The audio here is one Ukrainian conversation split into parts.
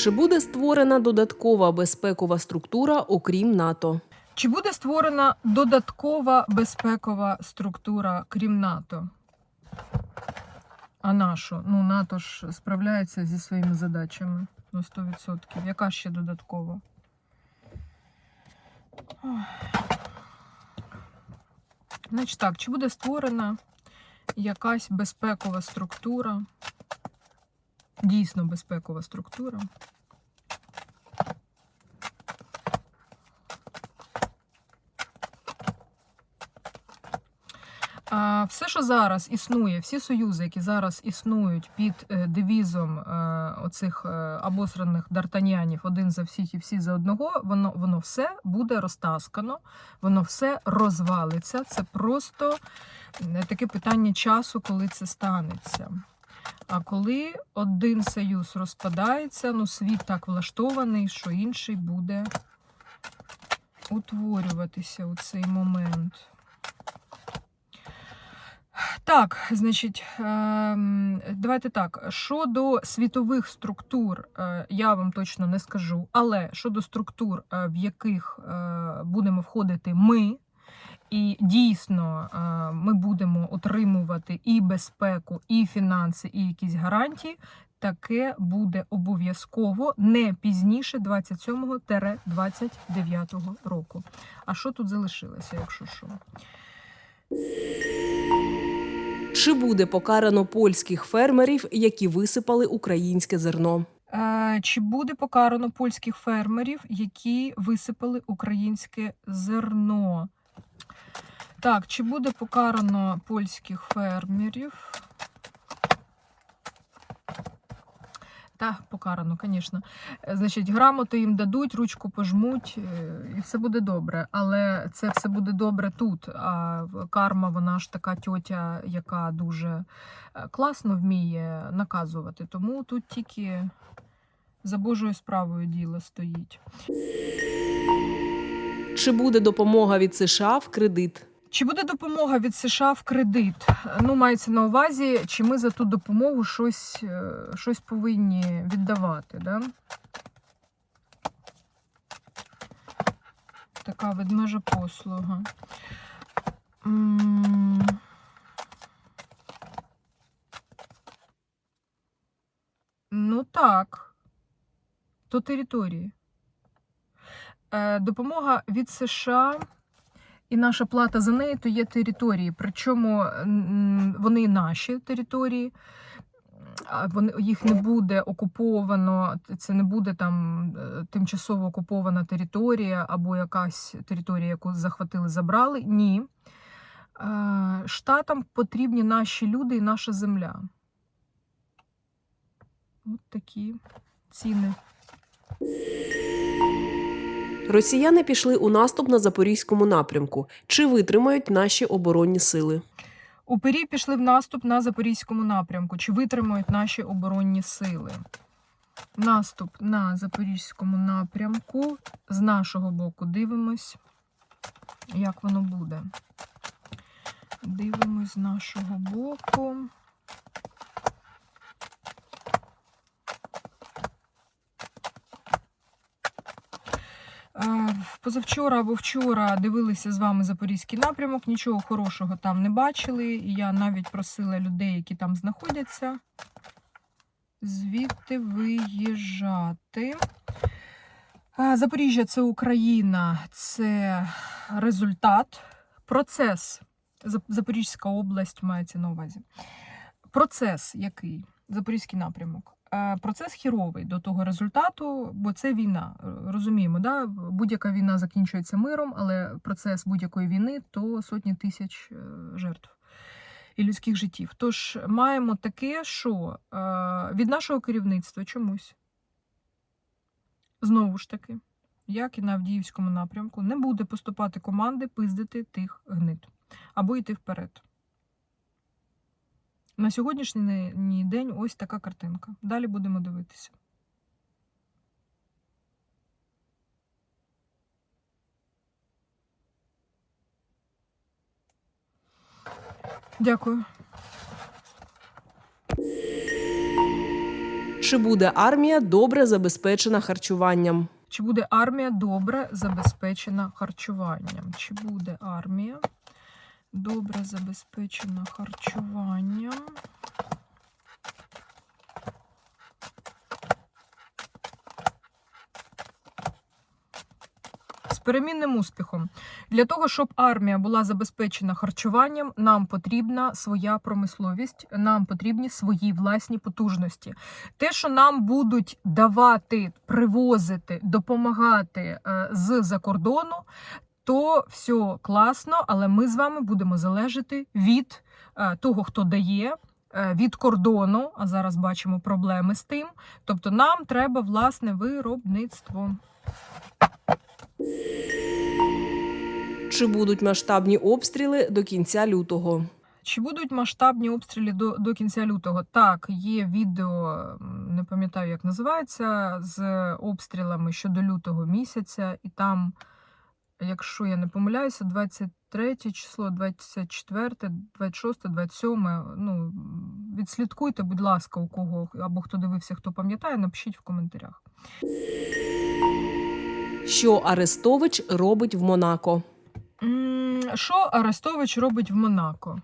Чи буде створена додаткова безпекова структура, окрім НАТО? Чи буде створена додаткова безпекова структура, крім НАТО? А нашу? Ну, НАТО ж справляється зі своїми задачами на 100%. Яка ще додаткова? Значить так, чи буде створена якась безпекова структура? Дійсно безпекова структура. Все, що зараз існує, всі союзи, які зараз існують під е, девізом е, оцих е, обосраних дартанянів, один за всіх і всі за одного, воно, воно все буде розтаскано, воно все розвалиться. Це просто таке питання часу, коли це станеться. А коли один союз розпадається, ну світ так влаштований, що інший буде утворюватися у цей момент. Так, значить, ем, давайте так. Щодо світових структур, е, я вам точно не скажу, але щодо структур, е, в яких е, будемо входити ми, і дійсно е, ми будемо отримувати і безпеку, і фінанси, і якісь гарантії, таке буде обов'язково не пізніше 27-29 року. А що тут залишилося, якщо що? Чи буде покарано польських фермерів, які висипали українське зерно? Е, Чи буде покарано польських фермерів, які висипали українське зерно? Так, чи буде покарано польських фермерів? Так, покарано, звісно. Е, Значить, грамоту їм дадуть, ручку пожмуть, е, і все буде добре. Але це все буде добре тут. А карма, вона ж така тьотя, яка дуже е, класно вміє наказувати. Тому тут тільки за Божою справою діло стоїть. Чи буде допомога від США в кредит? Чи буде допомога від США в кредит? Ну, мається на увазі, чи ми за ту допомогу щось, е, щось повинні віддавати, да? Така ведмежа послуга. Ну так. То території. Е, допомога від США і наша плата за неї то є території. Причому вони наші території. Вони, їх не буде окуповано, це не буде там е, тимчасово окупована територія або якась територія, яку захватили, забрали. Ні. Е, Штатам потрібні наші люди і наша земля. От такі ціни. Росіяни пішли у наступ на запорізькому напрямку. Чи витримають наші оборонні сили? Упері пішли в наступ на Запорізькому напрямку. Чи витримають наші оборонні сили? Наступ на Запорізькому напрямку. З нашого боку дивимось, як воно буде. Дивимось з нашого боку. Е, Позавчора або вчора дивилися з вами Запорізький напрямок, нічого хорошого там не бачили. І я навіть просила людей, які там знаходяться, звідти виїжджати. Запоріжжя це Україна, це результат, процес. Запорізька область мається на увазі. Процес який? Запорізький напрямок. Е, Процес хіровий до того результату, бо це війна. Е, Розуміємо, да? будь-яка війна закінчується миром, але процес будь-якої війни то сотні тисяч е, жертв і людських життів. Тож маємо таке, що від нашого керівництва чомусь, знову ж таки, як і на Авдіївському напрямку, не буде поступати команди пиздити тих гнид або йти вперед. На сьогоднішній день ось така картинка. Далі будемо дивитися. Дякую. Чи буде армія добре забезпечена харчуванням? Чи буде армія добре забезпечена харчуванням? Чи буде армія добре забезпечена харчуванням? Перемінним успіхом. Для того, щоб армія була забезпечена харчуванням, нам потрібна своя промисловість, нам потрібні свої власні потужності. Те, що нам будуть давати, привозити, допомагати е, з-за кордону, то все класно, але ми з вами будемо залежати від е, того, хто дає. е, Від кордону, а зараз бачимо проблеми з тим. Тобто нам треба власне виробництво. Чи будуть масштабні обстріли до кінця лютого? Чи будуть масштабні обстріли до, до кінця лютого? Так, є відео, не пам'ятаю, як називається, з обстрілами щодо лютого місяця, і там, якщо я не помиляюся, 23 число, 24, 26, 27. Ну, відслідкуйте, будь ласка, у кого або хто дивився, хто пам'ятає, напишіть в коментарях. Що Арестович робить в Монако? Що Арестович робить в Монако?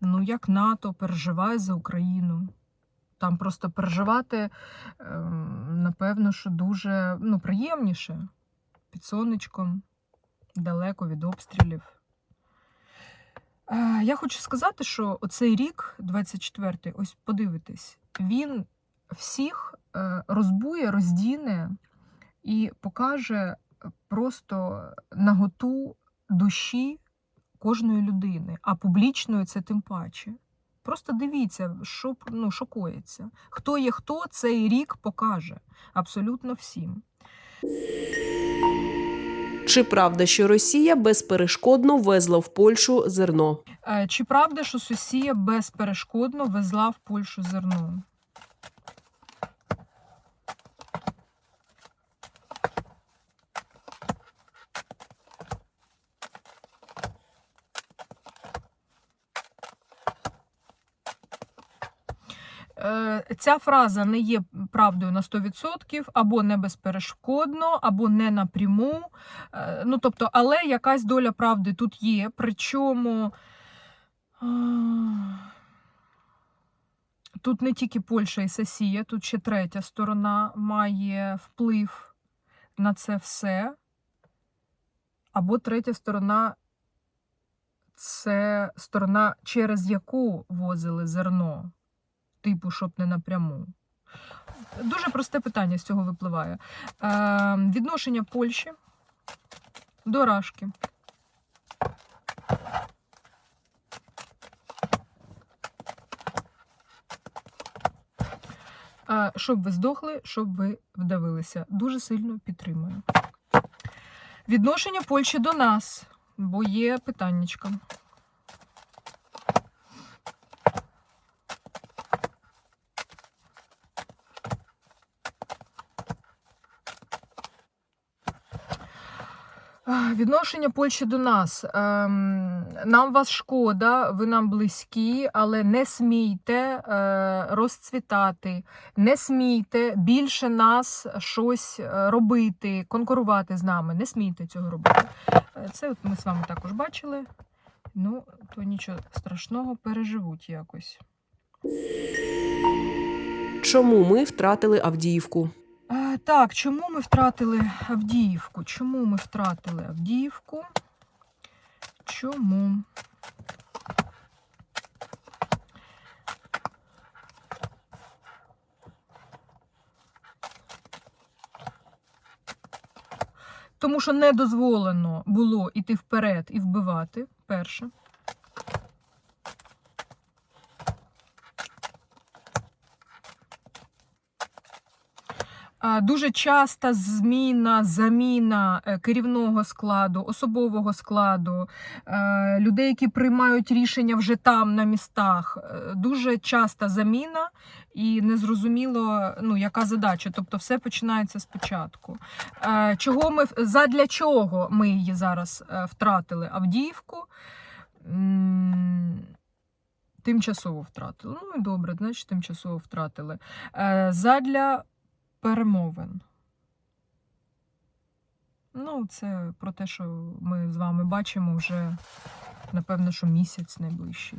Ну, як НАТО переживає за Україну. Там просто переживати, ем, напевно, що дуже ну, приємніше. Під сонечком, далеко від обстрілів. Я хочу сказати, що оцей рік, 24-й, ось подивитись, він всіх е, розбує, роздіне і покаже просто наготу душі кожної людини, а публічної це тим паче. Просто дивіться, що, ну, що коїться. Хто є хто, цей рік покаже абсолютно всім. Чи правда, що Росія безперешкодно везла в Польщу зерно? Е, Чи правда, що Сосія безперешкодно везла в Польщу зерно? Е, Ця фраза не є правдою на 100%, або не безперешкодно, або не напряму. Е, Ну, тобто, але якась доля правди тут є. Причому тут не тільки Польща і Сесія, тут ще третя сторона має вплив на це все. Або третя сторона це сторона, через яку возили зерно, типу, щоб не напряму. Дуже просте питання з цього випливає. Е, відношення Польщі до Рашки. Е, Щоб ви здохли, щоб ви вдавилися. Дуже сильно підтримую. Відношення Польщі до нас, бо є питаннячка. Відношення Польщі до нас. Ем, Нам вас шкода, ви нам близькі, але не смійте е, розцвітати, не смійте більше нас щось е, робити, конкурувати з нами. Не смійте цього робити. Е, Це от ми з вами також бачили. Ну, то нічого страшного, переживуть якось. Чому ми втратили Авдіївку? Так, чому ми втратили Авдіївку? Чому ми втратили Авдіївку? Чому? Тому що не дозволено було йти вперед і вбивати, перше. Дуже часта зміна, заміна е, керівного складу, особового складу, е, людей, які приймають рішення вже там на містах. Е, Дуже часта заміна і незрозуміло, ну, яка задача. Тобто все починається спочатку. Чого ми, задля чого ми її зараз втратили? Авдіївку? Тимчасово втратили. Ну і добре, значить, тимчасово втратили. Задля перемовин. Ну, це про те, що ми з вами бачимо вже, напевно, що місяць найближчий.